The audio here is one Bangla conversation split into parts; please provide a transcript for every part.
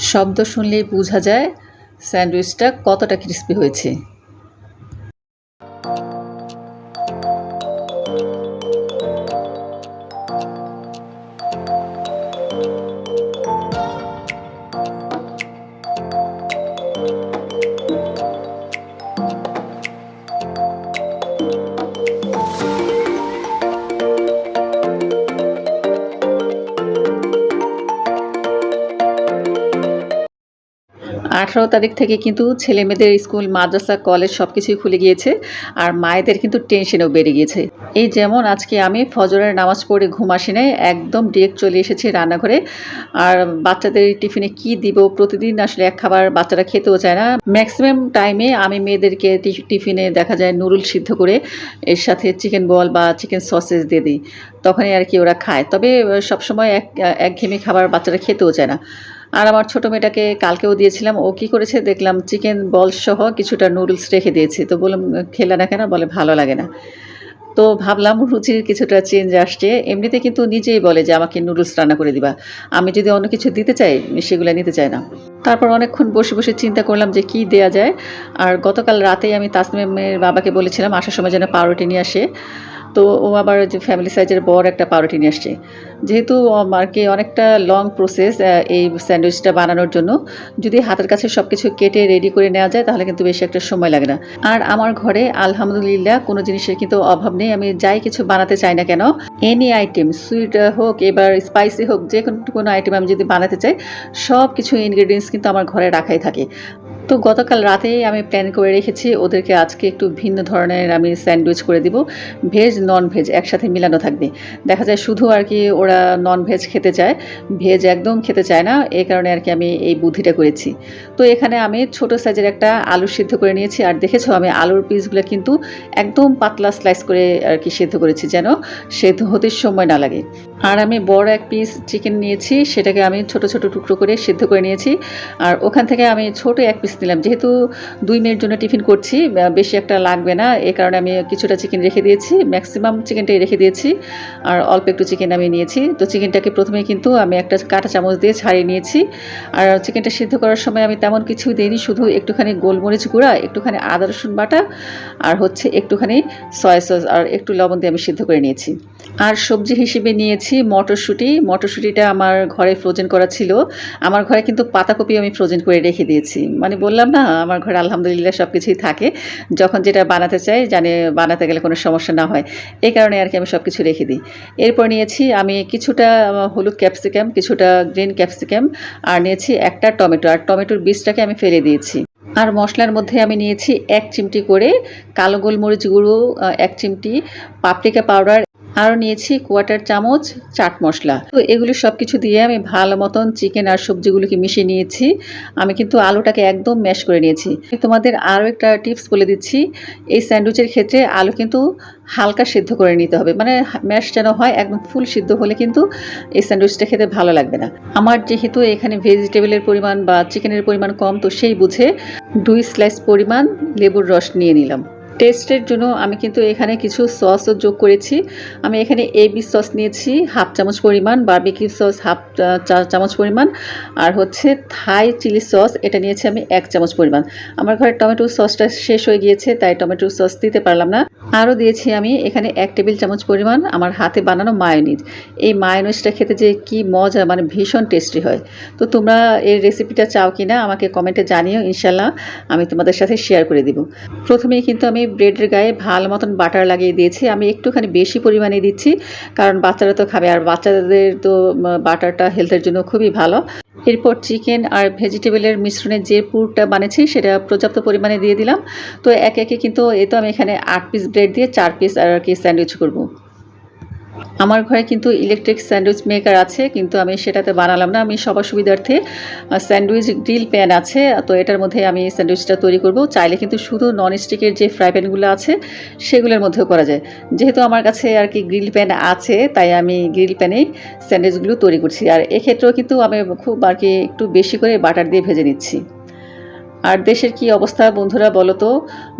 শব্দ শুনলেই বোঝা যায় স্যান্ডউইচটা কতটা ক্রিস্পি হয়েছে। আঠারো তারিখ থেকে কিন্তু ছেলে মেয়েদের স্কুল, মাদ্রাসা, কলেজ সব কিছুই খুলে গিয়েছে আর মায়েদের কিন্তু টেনশনও বেড়ে গিয়েছে। এই যেমন আজকে আমি ফজরের নামাজ পড়ে ঘুম আসি নাই, একদম ডিরেক্ট চলে এসেছি রান্নাঘরে। আর বাচ্চাদের টিফিনে কি দিব? প্রতিদিন আসলে এক খাবার বাচ্চারা খেতেও চায় না। ম্যাক্সিমাম টাইমে আমি মেয়েদেরকে টিফিনে দেখা যায় নুডল সিদ্ধ করে এর সাথে চিকেন বল বা চিকেন সসেজ দিয়ে দিই। তখনই আর কি ওরা খায়। তবে সবসময় এক একঘেয়েমি খাবার বাচ্চারা খেতেও চায় না। আর আমার ছোটো মেয়েটাকে কালকেও দিয়েছিলাম। ও কি করেছে দেখলাম চিকেন বল সহ কিছুটা নুডলস রেখে দিয়েছি। তো বললাম, খেলে না কেন? বলে, ভালো লাগে না। তো ভাবলাম রুচির কিছুটা চেঞ্জ আসছে। এমনিতে কিন্তু নিজেই বলে যে, আমাকে নুডলস রান্না করে দিবা। আমি যদি অন্য কিছু দিতে চাই, সেগুলো নিতে চাই না। তারপর অনেকক্ষণ বসে বসে চিন্তা করলাম যে, কি দেয়া যায়। আর গতকাল রাতেই আমি তাসমিমের বাবাকে বলেছিলাম, আসার সময় যেন পাউরুটি নিয়ে আসে। তো ও আবার যে ফ্যামিলি সাইজের বড় একটা পাউরুটি নিয়ে আসছে। যেহেতু আর কি অনেকটা লং প্রসেস এই স্যান্ডউইচটা বানানোর জন্য, যদি হাতের কাছে সব কিছু কেটে রেডি করে নেওয়া যায়, তাহলে কিন্তু বেশি একটা সময় লাগে না। আর আমার ঘরে, আলহামদুলিল্লাহ, কোনো জিনিসের কিন্তু অভাব নেই। আমি যাই কিছু বানাতে চাই না কেন এনি আইটেম সুইট হোক, এবার স্পাইসি হোক যে কোনো আইটেম আমি যদি বানাতে চাই সব কিছু ইনগ্রেডিয়েন্টস কিন্তু আমার ঘরে রাখাই থাকে। তো গতকাল রাতেই আমি প্ল্যান করে রেখেছি ওদেরকে আজকে একটু ভিন্ন ধরনের আমি স্যান্ডউইচ করে দিব। ভেজ নন ভেজ একসাথে মিলানো থাকবে। দেখা যায় শুধু আর কি ওরা নন ভেজ খেতে চায় ভেজ একদম খেতে চায় না এই কারণে আর কি আমি এই বুদ্ধিটা করেছি। তো এখানে আমি ছোট সাইজের একটা আলু সিদ্ধ করে নিয়েছি, আর দেখেছ আমি আলুর পিসগুলো কিন্তু একদম পাতলা স্লাইস করে আর কি সিদ্ধ করেছি যেন সেদ্ধ হতে সময় না লাগে। আর আমি বড় এক পিস চিকেন নিয়েছি, সেটাকে আমি ছোট ছোট টুকরো করে সিদ্ধ করে নিয়েছি। আর ওখান থেকে আমি ছোট এক পিস নিলাম। যেহেতু দুই মিনিট জন্য টিফিন করছি বেশি একটা লাগবে না। এই কারণে আমি কিছুটা চিকেন রেখে দিয়েছি ম্যাক্সিমাম চিকেনটাই রেখে দিয়েছি। আর অল্প একটু চিকেন আমি নিয়েছি। তো চিকেনটাকে প্রথমে কিন্তু আমি একটা কাঁটা চামচ দিয়ে ছাড়িয়ে নিয়েছি। আর চিকেনটা সিদ্ধ করার সময় আমি তেমন কিছু দিইনি, শুধু একটুখানি গোলমরিচ গুঁড়া, একটুখানি আদা রসুন বাটা, আর হচ্ছে একটুখানি সয়া সস আর একটু লবণ দিয়ে আমি সিদ্ধ করে নিয়েছি। আর সবজি হিসেবে নিয়েছি মটরশুঁটি। মটরশুঁটিটা আমার ঘরে ফ্রোজেন করা ছিল। আমার ঘরে কিন্তু পাতাকপি আমি ফ্রোজেন করে রেখে দিয়েছি। মানে বললাম না, আমার ঘরে আলহামদুলিল্লাহ সব কিছুই থাকে। যখন যেটা বানাতে চাই, জানে বানাতে গেলে কোনো সমস্যা না হয়। এই কারণে আর কি আমি সব কিছু রেখে দিই। এরপর নিয়েছি আমি কিছুটা হলুদ ক্যাপসিকাম কিছুটা গ্রিন ক্যাপসিকাম আর নিয়েছি একটা টমেটো। আর টমেটোর বীজটাকে আমি ফেলে দিয়েছি। আর মশলার মধ্যে আমি নিয়েছি এক চিমটি করে কালো গোলমরিচ গুঁড়ো এক চিমটি, পাপরিকা পাউডার আরও নিয়েছি কোয়াটার চামচ চাট মশলা। তো এগুলি সব কিছু দিয়ে আমি ভালো মতন চিকেন আর সবজিগুলোকে মিশিয়ে নিয়েছি। আমি কিন্তু আলুটাকে একদম ম্যাশ করে নিয়েছি। তোমাদের আরও একটা টিপস বলে দিচ্ছি, এই স্যান্ডউইচের ক্ষেত্রে আলু কিন্তু হালকা সিদ্ধ করে নিতে হবে। মানে ম্যাশ যেন হয় একদম ফুল সিদ্ধ হলে কিন্তু এই স্যান্ডউইচটা খেতে ভালো লাগবে না। আমার যেহেতু এখানে ভেজিটেবলের পরিমাণ বা চিকেনের পরিমাণ কম, তো সেই বুঝে দুই স্লাইস পরিমাণ লেবুর রস নিয়ে নিলাম। টেস্টের জন্য আমি কিন্তু এখানে কিছু সসও যোগ করেছি। আমি এখানে এবি সস নিয়েছি, হাফ চামচ পরিমাণ বার্বিকিউ সস হাফ চামচ পরিমাণ, আর হচ্ছে থাই চিলি সস এটা নিয়েছি আমি এক চামচ পরিমাণ। আমার ঘরে টমেটো সসটা শেষ হয়ে গিয়েছে, তাই টমেটো সস দিতে পারলাম না। আরও দিয়েছি আমি এখানে এক টেবিল চামচ পরিমাণ আমার হাতে বানানো মায়োনিজ এই মায়োনিজটা খেতে যে কি মজা মানে ভীষণ টেস্টি হয়। তো তোমরা এই রেসিপিটা চাও কি না আমাকে কমেন্টে জানিও ইনশাল্লাহ আমি তোমাদের সাথে শেয়ার করে দিব। প্রথমেই কিন্তু আমি ব্রেডের গায়ে ভালো মতন বাটার লাগিয়ে দিয়েছি। আমি একটুখানি বেশি পরিমাণে দিচ্ছি, কারণ বাচ্চারা তো খাবে, আর বাচ্চাদের তো বাটারটা হেলথের জন্য খুবই ভালো। এরপর চিকেন আর ভেজিটেবলের মিশ্রণে যে পুরটা বানিয়েছি, সেটা পর্যাপ্ত পরিমাণে দিয়ে দিলাম। তো একে একে কিন্তু, এ তো আমি এখানে আট পিস ব্রেড দিয়ে চার পিস আর কি স্যান্ডউইচ করব। আমার ঘরে কিন্তু ইলেকট্রিক স্যান্ডউইচ মেকার আছে, কিন্তু আমি সেটাতে বানালাম না। আমি সবার সুবিধার্থে স্যান্ডউইচ গ্রিল প্যান আছে, তো এটার মধ্যে আমি স্যান্ডউইচটা তৈরি করব। চাইলে কিন্তু শুধু নন স্টিকের যে ফ্রাই প্যানগুলো আছে, সেগুলোর মধ্যেও করা যায়। যেহেতু আমার কাছে আর কি গ্রিল প্যান আছে, তাই আমি গ্রিল প্যানেই স্যান্ডউইচগুলো তৈরি করছি। আর এক্ষেত্রেও কিন্তু আমি খুব আর কি একটু বেশি করে বাটার দিয়ে ভেজে নিচ্ছি। আর দেশের কি অবস্থা বন্ধুরা বলো তো?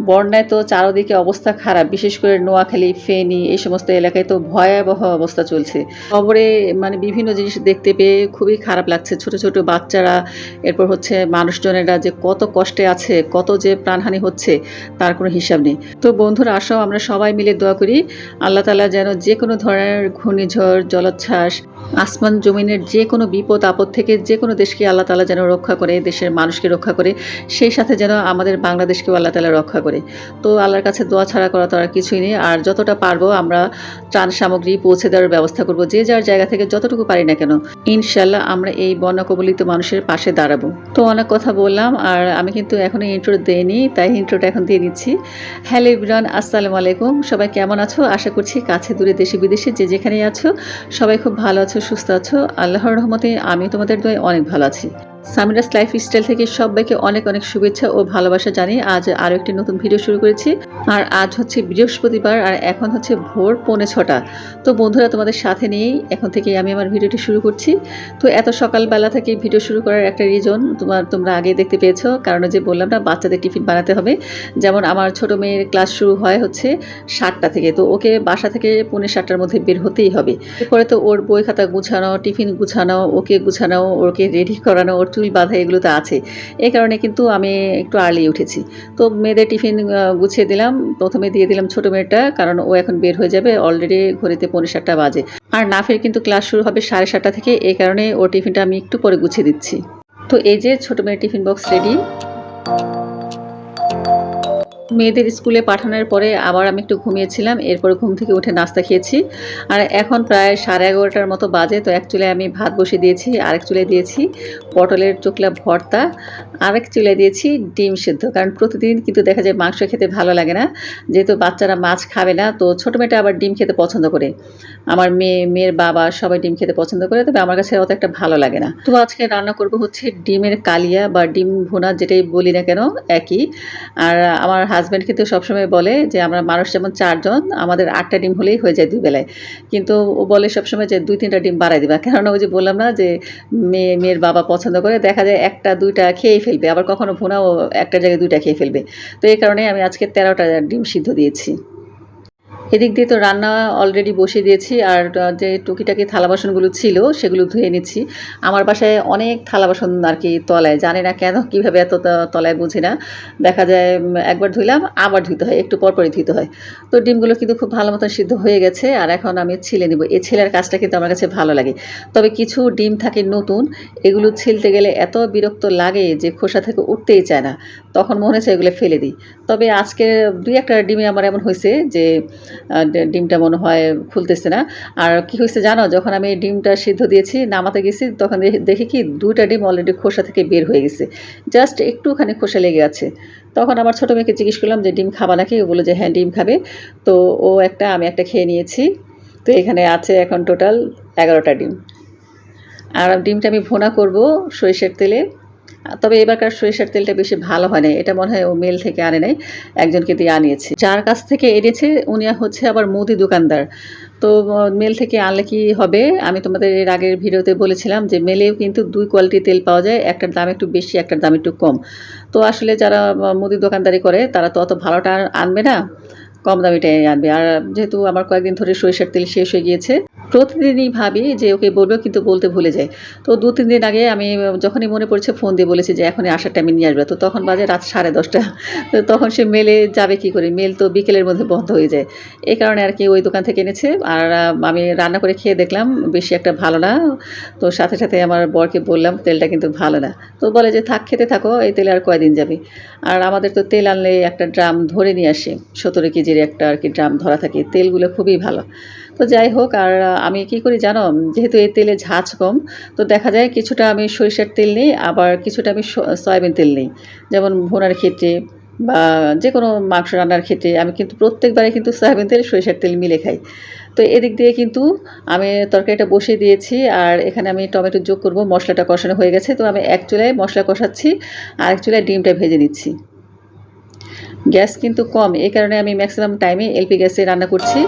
বন্যায় তো চারদিকে অবস্থা খারাপ, বিশেষ করে নোয়াখালী, ফেনী, এই সমস্ত এলাকায় তো ভয়াবহ অবস্থা চলছে। খবরে মানে বিভিন্ন জিনিস দেখতে পেয়ে খুবই খারাপ লাগছে। ছোট ছোট বাচ্চারা, এরপর হচ্ছে মানুষজনেরা যে কত কষ্টে আছে, কত যে প্রাণহানি হচ্ছে, তার কোনো হিসাব নেই। তো বন্ধুরা, আসো, আমরা সবাই মিলে দোয়া করি, আল্লাহ তালা যেন যে কোনো ধরনের ঘূর্ণিঝড়, জলোচ্ছ্বাস আসমান জমিনের যে কোনো বিপদ, আপদ থেকে যে কোনো দেশকে আল্লাহ তালা যেন রক্ষা করে, দেশের মানুষকে রক্ষা করে, সেই সাথে যেন আমাদের বাংলাদেশকেও আল্লাহ তালা রক্ষা করে। তো আল্লাহর কাছে দোয়া ছাড়া করা তো আর কিছুই নেই। আর যতটা পারব আমরা ত্রাণ সামগ্রী পৌঁছে দেওয়ার ব্যবস্থা করব। যে যার জায়গা থেকে যতটুকু পারি না কেন, ইনশাল্লাহ আমরা এই বন্যা কবলিত মানুষের পাশে দাঁড়াবো। তো অনেক কথা বললাম, আর আমি কিন্তু এখনও ইন্ট্রো দেইনি, তাই ইন্ট্রোটা এখন দিয়ে দিচ্ছি হ্যালো ইবরান আসসালামু আলাইকুম। সবাই কেমন আছো? আশা করছি কাছে, দূরে, দেশে, বিদেশে, যে যেখানেই আছো, সবাই খুব ভালো আছো সুস্থ আছো? আল্লাহর রহমতে আমি তোমাদের দোয়ায় অনেক ভালো আছি। সামিরাস লাইফ স্টাইল থেকে সবাইকে অনেক অনেক শুভেচ্ছা ও ভালোবাসা জানিয়ে আজ আরও একটি নতুন ভিডিও শুরু করেছি। আর আজ হচ্ছে বৃহস্পতিবার আর এখন হচ্ছে ভোর পৌনে ছটা। তো বন্ধুরা, তোমাদের সাথে নিয়েই এখন থেকে আমি আমার ভিডিওটি শুরু করছি। তো এত সকালবেলা থেকে ভিডিও শুরু করার একটা রিজন তোমার, তোমরা আগে দেখতে পেয়েছ। কারণ যে বললাম না, বাচ্চাদের টিফিন বানাতে হবে। যেমন আমার ছোট মেয়ের ক্লাস শুরু হয় হচ্ছে সাতটা থেকে। তো ওকে বাসা থেকে পৌনে সাতটার মধ্যে বের হতেই হবে। এরপরে তো ওর বই খাতা গুছানো, টিফিন গুছানো, ওকে গুছানো ওকে রেডি করানো, ওর চুল বাঁধা এগুলো তো আছে। এই কারণে কিন্তু আমি একটু আর্লি উঠেছি। তো মেয়েদের টিফিন গুছিয়ে দিলাম। প্রথমে দিয়ে দিলাম ছোটো মেয়েটা, কারণ ও এখন বের হয়ে যাবে। অলরেডি ঘড়িতে পনেরো সাতটা বাজে। আর নাফের কিন্তু ক্লাস শুরু হবে সাড়ে সাতটা থেকে। এই কারণে ও টিফিনটা আমি একটু পরে গুছিয়ে দিচ্ছি। তো এই যে ছোটো মেয়ের টিফিন বক্স রেডি মেয়েদের স্কুলে পাঠানোর পরে আবার আমি একটু ঘুমিয়েছিলাম, এরপরে ঘুম থেকে উঠে নাস্তা খেয়েছি। আর এখন প্রায় সাড়ে এগারোটার মতো বাজে, তো এক চুলে আমি ভাত বসিয়ে দিয়েছি, আরেক চুলে দিয়েছি পটলের চোকলা ভর্তা, আরেক চুলে দিয়েছি ডিম সেদ্ধ। কারণ প্রতিদিন কিন্তু দেখা যায় মাংস খেতে ভালো লাগে না। যেহেতু বাচ্চারা মাছ খাবে না, তো ছোটো মেয়েটা আবার ডিম খেতে পছন্দ করে। আমার মেয়ে, মেয়ের বাবা সবাই ডিম খেতে পছন্দ করে, তবে আমার কাছে অত একটা ভালো লাগে না। তো আজকে রান্না করব হচ্ছে ডিমের কালিয়া বা ডিম ভুনা, যেটাই বলি না কেন, একই। আর আমার হাজব্যান্ড কিন্তু সবসময় বলে যে, আমরা মানুষ যেমন চারজন, আমাদের আটটা ডিম হলেই হয়ে যায় দুবেলায় কিন্তু ও বলে সবসময় যে, দুই তিনটা ডিম বাড়াই দিবা। কেননা ওই যে বললাম না যে, মেয়ে, মেয়ের বাবা পছন্দ করে, দেখা যায় একটা, দুইটা খেয়েই ফেলবে। আবার কখনো ভুনাও একটা জায়গায় দুইটা খেয়ে ফেলবে। তো এই কারণে আমি আজকে তেরোটা ডিম সিদ্ধ দিয়েছি। এদিক দিয়ে তো রান্না অলরেডি বসিয়ে দিয়েছি আর যে টুকিটাকি থালা বাসনগুলো ছিল সেগুলো ধুয়ে নিচ্ছি। আমার বাসায় অনেক থালা বাসন আর কি তলায়, জানি না কেন কীভাবে এত তলায় বুঝি না। দেখা যায় একবার ধুইলাম, আবার ধুইতে হয়, একটু পরপরই ধুইতে হয়। তো ডিমগুলো কিন্তু খুব ভালো মতন সিদ্ধ হয়ে গেছে আর এখন আমি ছিলে নিব। এই ছেলের কাজটা কিন্তু আমার কাছে ভালো লাগে। তবে কিছু ডিম থাকে নতুন, এগুলো ছিলতে গেলে এত বিরক্ত লাগে যে খোসা থেকে উঠতেই চায় না। তখন মনে হচ্ছে এগুলো ফেলে দিই। তবে আজকে দুই একটা ডিমে আমার এমন হয়েছে যে ডিমটা মনে হয় খুলতেছে না। আর কি হয়েছে জানো, যখন আমি ডিমটা সিদ্ধ দিয়েছি, নামাতে গেছি, তখন দেখি- কি দুইটা ডিম অলরেডি খোসা থেকে বের হয়ে গেছে। জাস্ট একটুখানি খোসা লেগে আছে। তখন আমার ছোটো মেয়েকে জিজ্ঞেস করলাম যে, ডিম খাবা নাকি? ও বলে যে হ্যাঁ ডিম খাবে। তো ও একটা, আমি একটা খেয়ে নিয়েছি। তো এখানে আছে এখন টোটাল এগারোটা ডিম। আর ডিমটা আমি ভোনা করব সরিষের তেলে। তবে এবারকার সরিষার তেলটা বেশি ভালো হয় না এটা মনে হয় ও মেল থেকে আনে নাই, একজনকে দিয়ে আনিয়েছে। যার কাছ থেকে এনেছে, উনি হচ্ছে আবার মুদি দোকানদার। তো মেল থেকে আনলে কি হবে? আমি তোমাদের এর আগের ভিডিওতে বলেছিলাম যে মেলেও কিন্তু দুই কোয়ালিটির তেল পাওয়া যায়, একটার দাম একটু বেশি, একটার দাম একটু কম। তো আসলে যারা মুদি দোকানদারি করে, তারা তো অত ভালোটা আনবে না। কম দামিটাই আনবে। আর যেহেতু আমার কয়েকদিন ধরে সরিষার তেল শেষ হয়ে গিয়েছে, প্রতিদিনই ভাবি যে ওকে বলব কিন্তু বলতে ভুলে যায়। তো দু, তিন দিন আগে আমি যখনই মনে পড়ছে ফোন দিয়ে বলেছি যে এখনই আসার টাইমে নিয়ে আসবে। তো তখন বাজে রাত সাড়ে দশটা। তো তখন সে মেলে যাবে কি করে? মেল তো বিকেলের মধ্যে বন্ধ হয়ে যায়। এই কারণে আর কি ওই দোকান থেকে এনেছে। আর আমি রান্না করে খেয়ে দেখলাম, বেশি একটা ভালো না। তো সাথে সাথে আমার বরকে বললাম, তেলটা কিন্তু ভালো না। তো বলে যে, থাক, খেতে থাকো, এই তেলে আর কয়দিন যাবে? আর আমাদের তো তেল আনলে একটা ড্রাম ধরে নিয়ে আসে, সতেরো কেজির একটা আর কি ড্রাম ধরা থাকে, তেলগুলো খুবই ভালো। তো যাই হোক, আর আমি কি করি জানো, যেহেতু এই তেলে ঝাঁজ কম, তো দেখা যায় কিছুটা আমি সরিষার তেল নিই, আবার কিছুটা আমি সয়াবিন তেল নিই। যেমন ভোনার ক্ষেত্রে বা যে কোনো মাংস রান্নার ক্ষেত্রে আমি কিন্তু প্রত্যেকবারে কিন্তু সয়াবিন তেল, সরিষার তেল মিলে খাই। তো এদিক দিয়ে কিন্তু আমি তরকারিটা বসিয়ে দিয়েছি, আর এখানে আমি টমেটো যোগ করব, মশলাটা কষানো হয়ে গেছে, তো আমি এক চুলায় মশলা কষাচ্ছি, আর এক চুলায় ডিমটা ভেজে নিচ্ছি। গ্যাস কিন্তু কম, এই কারণে আমি ম্যাক্সিমাম টাইমে এলপি গ্যাসে রান্না করছি।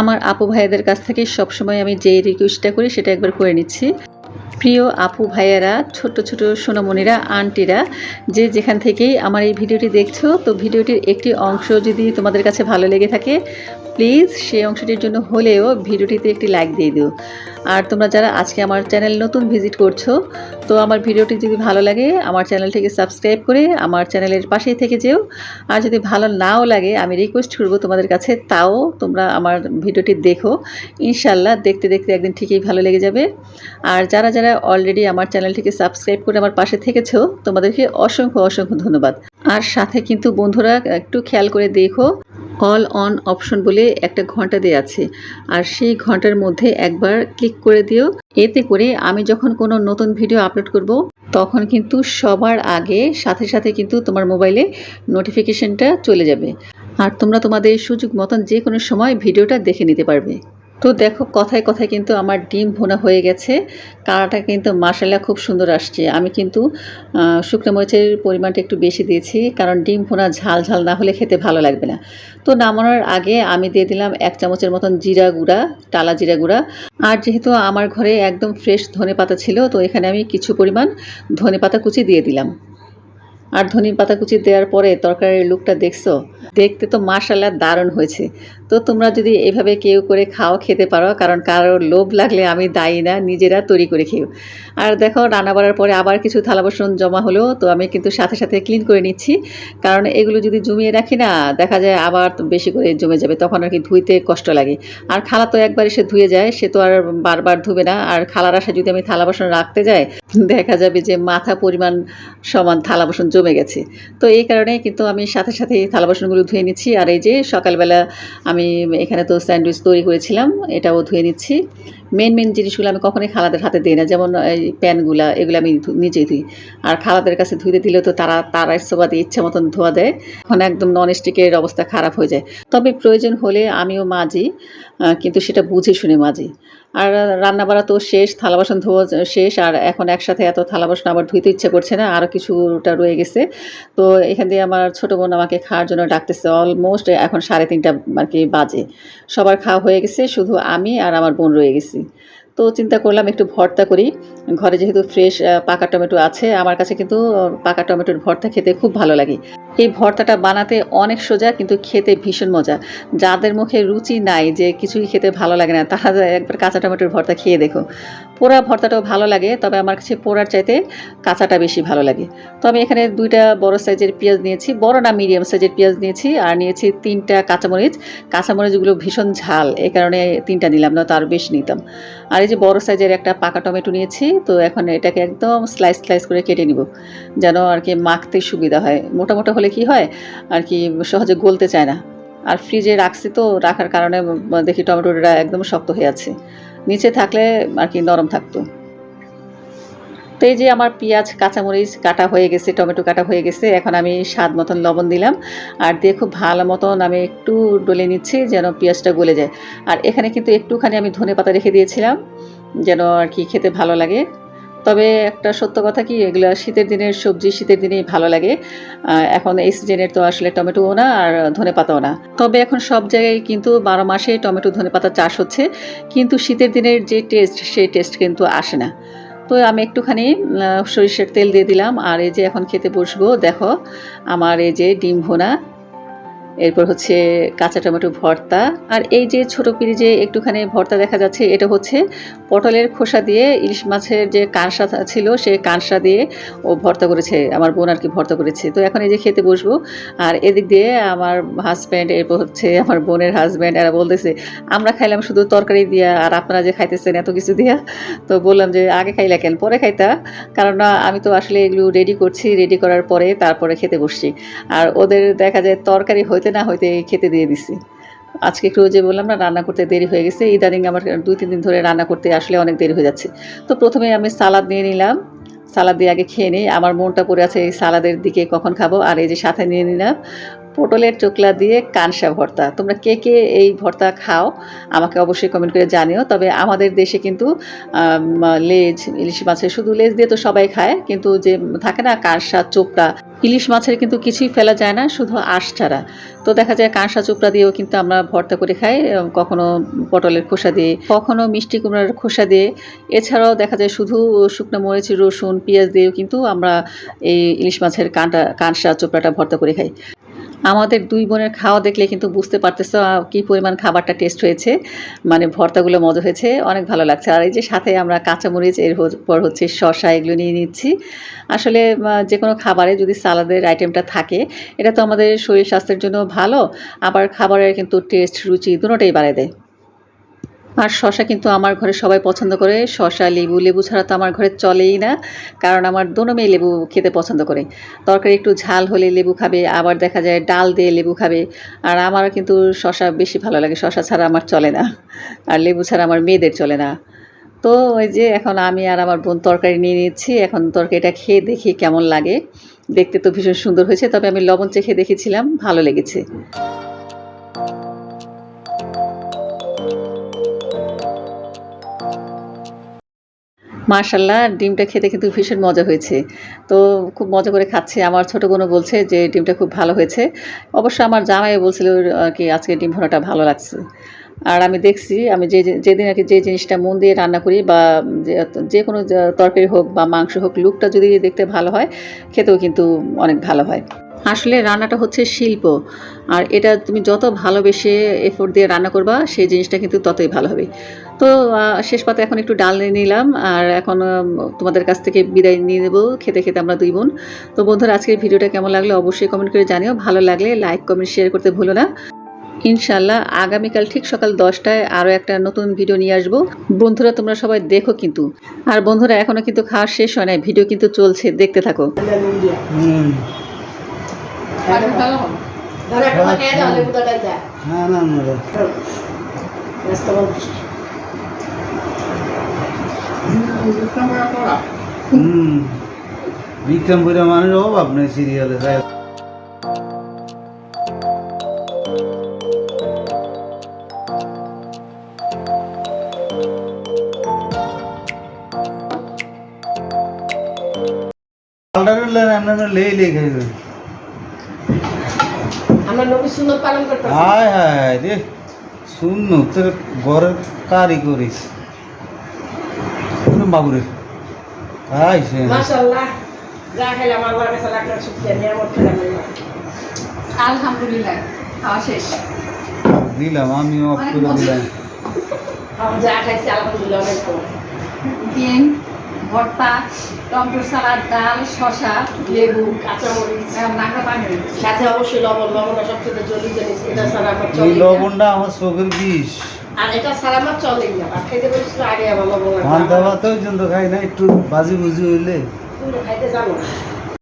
আমার আপু ভাইয়াদের কাছ থেকে সবসময় আমি যেই রিকোয়েস্টটা করি, সেটা একবার করে নিচ্ছি। প্রিয় আপু ভাইয়ারা, ছোট ছোট সোনামণিরা, আন্টিরা, যে যেখান থেকেই আমার এই ভিডিওটি দেখছ, তো ভিডিওটির একটি অংশ যদি তোমাদের কাছে ভালো লেগে থাকে, প্লিজ সেই অংশটির জন্য হলেও ভিডিওটিতে একটি লাইক দিয়ে দিও। আর তোমরা যারা আজকে আমার চ্যানেল নতুন ভিজিট করছ, তো আমার ভিডিওটি যদি ভালো লাগে, আমার চ্যানেলটিকে সাবস্ক্রাইব করে আমার চ্যানেলের পাশেই থেকে যেও। আর যদি ভালো নাও লাগে, আমি রিকোয়েস্ট করব তোমাদের কাছে, তাও তোমরা আমার ভিডিওটি দেখো। ইনশাল্লাহ দেখতে দেখতে একদিন ঠিকই ভালো লেগে যাবে। আর যারা যারা অলরেডি আমার চ্যানেলটিকে সাবস্ক্রাইব করে আমার পাশে থেকেছো, তোমাদেরকে অসংখ্য অসংখ্য ধন্যবাদ। আর সাথে কিন্তু বন্ধুরা, একটু খেয়াল করে দেখো অল অন অপশন বলে একটা ঘণ্টা দেওয়া আছে। আর সেই ঘণ্টার মধ্যে একবার ক্লিক করে দিও। এতে করে আমি যখন কোনো নতুন ভিডিও আপলোড করব, তখন কিন্তু সবার আগে, সাথে সাথে কিন্তু তোমার মোবাইলে নোটিফিকেশনটা চলে যাবে। আর তোমরা তোমাদের সুযোগ মতন যে কোনো সময় ভিডিওটা দেখে নিতে পারবে। তো দেখো, কথায় কথায় কিন্তু আমার ডিম ভোনা হয়ে গেছে। কালারটা কিন্তু মাসাল্লা খুব সুন্দর আসছে। আমি কিন্তু শুকনো মরিচের পরিমাণটা একটু বেশি দিয়েছি, কারণ ডিম ভোনা ঝাল ঝাল না হলে খেতে ভালো লাগবে না। তো নামানোর আগে আমি দিয়ে দিলাম এক চামচের মতন জিরা গুঁড়া, টালা জিরা গুঁড়া। আর যেহেতু আমার ঘরে একদম ফ্রেশ ধনে পাতা ছিল, তো এখানে আমি কিছু পরিমাণ ধনে পাতা কুচি দিয়ে দিলাম। আর ধনে পাতা কুচি দেওয়ার পরে তরকারির লুকটা দেখছ? দেখতে তো মাশাল্লাহ দারুণ হয়েছে। তো তোমরা যদি এভাবে কেউ করে খাও, খেতে পারো, কারণ কারোর লোভ লাগলে আমি দায়ী না, নিজেরা তৈরি করে খেও। আর দেখো, রান্না বাড়ার পরে আবার কিছু থালা বাসন জমা হলো, তো আমি কিন্তু সাথে সাথে ক্লিন করে নিচ্ছি। কারণ এগুলো যদি জমিয়ে রাখি না, দেখা যায় আবার বেশি করে জমে যাবে, তখন আর কি ধুইতে কষ্ট লাগে। আর খালা তো একবার এসে ধুয়ে যায়, সে তো আর বারবার ধুবে না। আর খালার আশা যদি আমি থালা বাসন রাখতে যাই, দেখা যাবে যে মাথা পরিমাণ সমান থালা বাসন জমে গেছে। তো এই কারণে কিন্তু আমি সাথে সাথে থালা বাসনগুলো ধুয়ে নিচ্ছি। আর এই যে সকালবেলা আমি এখানে তো স্যান্ডউইচ তৈরি করেছিলাম, এটাও ধুয়ে নিচ্ছি। মেন মেন জিনিসগুলো আমি কখনোই খালাদের হাতে দিই না। যেমন এই প্যানগুলা, এগুলো আমি নিজেই ধুই। আর খালাদের কাছে ধুইতে দিলেও তো তারা তারা সোবাদে ইচ্ছা মতন ধোয়া দেয়। এখন একদম নন স্টিকের অবস্থা খারাপ হয়ে যায়। তবে প্রয়োজন হলে আমিও মাজি কিন্তু সেটা বুঝে শুনে মাজি। আর রান্না বাড়া তো শেষ, থালা বাসন ধোয়া শেষ, আর এখন একসাথে এত থালা বাসন আবার ধুইতে ইচ্ছে করছে না আরও কিছুটা রয়ে গেছে। তো এখান দিয়ে আমার ছোটো বোন আমাকে খাওয়ার জন্য ডাকতেছে অলমোস্ট এখন সাড়ে তিনটা আর কি বাজে। সবার খাওয়া হয়ে গেছে, শুধু আমি আর আমার বোন রয়ে গেছি। তো চিন্তা করলাম একটু ভর্তা করি। ঘরে যেহেতু ফ্রেশ পাকা টমেটো আছে, আমার কাছে কিন্তু পাকা টমেটোর ভর্তা খেতে খুব ভালো লাগে। এই ভর্তাটা বানাতে অনেক সোজা, কিন্তু খেতে ভীষণ মজা। যাদের মুখে রুচি নাই যে কিছুই খেতে ভালো লাগে না, তারা একবার কাঁচা টমেটোর ভর্তা খেয়ে দেখো। পোড়া ভর্তাটাও ভালো লাগে, তবে আমার কাছে পোড়ার চাইতে কাঁচাটা বেশি ভালো লাগে। তো আমি এখানে দুইটা বড় সাইজের পেঁয়াজ নিয়েছি, বড় না মিডিয়াম সাইজের পেঁয়াজ নিয়েছি, আর নিয়েছি তিনটা কাঁচামরিচ। কাঁচামরিচগুলো ভীষণ ঝাল এই কারণে তিনটা নিলাম না তো আরও বেশি নিতাম। আর এই যে বড় সাইজের একটা পাকা টমেটো নিয়েছি, তো এখন এটাকে একদম স্লাইস স্লাইস করে কেটে নিব, যেন আর কি মাখতে সুবিধা হয়। মোটা মোটা হলে কি হয়, আর কি সহজে গলতে চায় না। আর ফ্রিজে রাখছি তো, রাখার কারণে দেখি টমেটোটা একদম শক্ত হয়ে আছে। নিচে থাকলে আর কি নরম থাকতো। তো এই যে আমার পেঁয়াজ, কাঁচামরিচ কাটা হয়ে গেছে, টমেটো কাটা হয়ে গেছে, এখন আমি স্বাদ মতন লবণ দিলাম। আর দিয়ে খুব ভালো মতন আমি একটু ডলে নিচ্ছি, যেন পেঁয়াজটা গলে যায়। আর এখানে কিন্তু একটুখানি আমি ধনে পাতা রেখে দিয়েছিলাম। যেন আর কি খেতে ভালো লাগে। তবে একটা সত্য কথা কি, এগুলো শীতের দিনের সবজি শীতের দিনেই ভালো লাগে। এখন এই সিজনের তো আসলে টমেটোও না আর ধনে পাতাও না। তবে এখন সব জায়গায় কিন্তু বারো মাসে টমেটো, ধনে পাতা চাষ হচ্ছে। কিন্তু শীতের দিনের যে টেস্ট সেই টেস্ট কিন্তু আসে না। তো আমি একটুখানি সরিষার তেল দিয়ে দিলাম। আর এই যে এখন খেতে বসবো, দেখো, আমার এই যে ডিম ভোনা। এরপর হচ্ছে কাঁচা টমেটো ভর্তা। আর এই যে ছোটো পিরিজে একটুখানি ভর্তা দেখা যাচ্ছে, এটা হচ্ছে পটলের খোসা দিয়ে ইলিশ মাছের যে কাঁসা ছিল, সে কাঁসা দিয়ে ও ভর্তা করেছে। আমার বোন আর কি ভর্তা করেছে। তো এখন এই যে খেতে বসবো, আর এদিক দিয়ে আমার হাজব্যান্ড এরপর হচ্ছে আমার বোনের হাজব্যান্ড এরা বলতেছে, আমরা খাইলাম শুধু তরকারি দিয়া, আর আপনারা যে খাইতেছেন এত কিছু দিয়া। তো বললাম যে, আগে খাইলা কেন? পরে খাইতা? কারণ আমি তো আসলে এগুলো রেডি করছি রেডি করার পরে তারপরে খেতে বসছি। আর ওদের দেখা যায় তরকারি হইতে না হইতে খেতে দিয়ে দিছি। আজকে একটু যে বললাম না, রান্না করতে দেরি হয়ে গেছে। ইদানিং আমার দুই, তিন দিন ধরে রান্না করতে আসলে অনেক দেরি হয়ে যাচ্ছে। তো প্রথমে আমি সালাদ নিয়ে নিলাম। সালাদ দিয়ে আগে খেয়ে নিই। আমার মনটা পড়ে আছে এই সালাদের দিকে কখন খাব। আর এই যে সাথে নিয়ে নিলাম পটলের চোকলা দিয়ে কানসা ভর্তা। তোমরা কে কে এই ভর্তা খাও আমাকে অবশ্যই কমেন্ট করে জানিও। তবে আমাদের দেশে কিন্তু লেজ, ইলিশ মাছের শুধু লেজ দিয়ে তো সবাই খায়। কিন্তু যে থাকে না কানসা, চোপড়া ইলিশ মাছের কিন্তু কিছুই ফেলা যায় না, শুধু আঁশ ছাড়া। তো দেখা যায় কাঁসা চোপড়া দিয়েও কিন্তু আমরা ভর্তা করে খাই কখনো পটলের খোসা দিয়ে, কখনো মিষ্টি কুমড়ার খোসা দিয়ে। এছাড়াও দেখা যায় শুধু শুকনো মরিচ, রসুন, পেঁয়াজ দিয়েও কিন্তু আমরা এই ইলিশ মাছের কাঁটা, কাঁসা চোপড়াটা ভর্তা করে খাই। আমাদের দুই বোনের খাওয়া দেখলে কিন্তু বুঝতে পারতেছো কি পরিমাণ খাবারটা টেস্ট হয়েছে। মানে ভর্তাগুলো মজা হয়েছে, অনেক ভালো লাগছে। আর এই যে সাথে আমরা কাঁচামরিচ, এর হ- পর হচ্ছে শশা এগুলো নিয়ে নিচ্ছি। আসলে যে কোনো খাবারে যদি সালাদের আইটেমটা থাকে, এটা তো আমাদের শরীর স্বাস্থ্যের জন্য ভালো, আবার খাবারের কিন্তু টেস্ট রুচি দুটোটাই বাড়িয়ে দেয়। আর শশা কিন্তু আমার ঘরে সবাই পছন্দ করে। শশা, লেবু লেবু ছাড়া তো আমার ঘরে চলেই না, কারণ আমার দোনো মেয়ে লেবু খেতে পছন্দ করে। তরকারি একটু ঝাল হলে লেবু খাবে, আবার দেখা যায় ডাল দিয়ে লেবু খাবে। আর আমার কিন্তু শশা বেশি ভালো লাগে, শশা ছাড়া আমার চলে না, আর লেবু ছাড়া আমার মেয়েদের চলে না। তো ওই যে এখন আমি আর আমার বোন তরকারি নিয়ে নিচ্ছি, এখন তরকারিটা খেয়ে দেখি কেমন লাগে। দেখতে তো ভীষণ সুন্দর হয়েছে, তবে আমি লবণ চেখে দেখেছিলাম, ভালো লেগেছে। মার্শাল্লাহ ডিমটা খেতে কিন্তু ভীষণ মজা হয়েছে। তো খুব মজা করে খাচ্ছে। আমার ছোটো বোনও বলছে যে, ডিমটা খুব ভালো হয়েছে। অবশ্য আমার জামাই বলছিল আর কি আজকে ডিম ভোনাটা ভালো লাগছে। আর আমি দেখছি, আমি যে যেদিন আর কি যে জিনিসটা মন দিয়ে রান্না করি বা যে কোনো তরকারি হোক বা মাংস হোক, লুকটা যদি দেখতে ভালো হয়, খেতেও কিন্তু অনেক ভালো হয়। আসলে রান্নাটা হচ্ছে শিল্প। আর এটা তুমি যত ভালোবেসে এফোর্ট দিয়ে রান্না করবা সেই জিনিসটা কিন্তু ততই ভালো হবে। তো শেষ পাতে এখন একটু ডাল নিয়ে নিলাম আর এখন তোমাদের কাছ থেকে বিদায় নিয়ে নেব খেতে খেতে আমরা দুই বোন। তো বন্ধুরা আজকের ভিডিওটা কেমন লাগল অবশ্যই কমেন্ট করে জানিও। ভালো লাগলে লাইক কমেন্ট শেয়ার করতে ভুলো না। ইনশাল্লাহ আগামীকাল ঠিক সকাল দশটায় আরও একটা নতুন ভিডিও নিয়ে আসব। বন্ধুরা তোমরা সবাই দেখো কিন্তু। আর বন্ধুরা এখনও কিন্তু খাওয়া শেষ হয় নাই ভিডিও কিন্তু চলছে দেখতে থাকো। হুম ধরে একটা খেয়ে দাও লেবু তরকারি যা না না না ব্যস্ত বল হুম বিক্রমপুরে মানুষ অভাব নেই সিরিয়ালে তাই লেই লেই খাইবে আমরা নবী সুন্নত পালন করতে হায় হায় রে। শূন্য তোর ঘরের কারি করিস। বাবুরে। হাই সে। মাশাআল্লাহ। যা খাইলাম আল্লাহর কাছে লাখ লাখ শুকরিয়া নিয়ামত খেলাম আলহামদুলিল্লাহ খাওয়া শেষ। দিলাম আমি অফ দিলাম। যা খাইছি আলহামদুলিল্লাহ অনেক ভালো। ডিম ভর্তা টমেটো সালাদ ডাল শশা লেবু কাঁচামরিচ নাকা পানি। সাথে অবশ্যই লবণ লবণ সবচেয়ে জরুরি জিনিস এটা ছাড়া আমার এই চলে। লবণটা আমার চোখের বিষ। আর এটা ছাড়া আমার চলেই না। ভাত খাইতে বসছিল আগে আমার লবণ ভাত দাওয়া তো খাই না একটু বাজি বুঝি হইলে। খাইতে জানো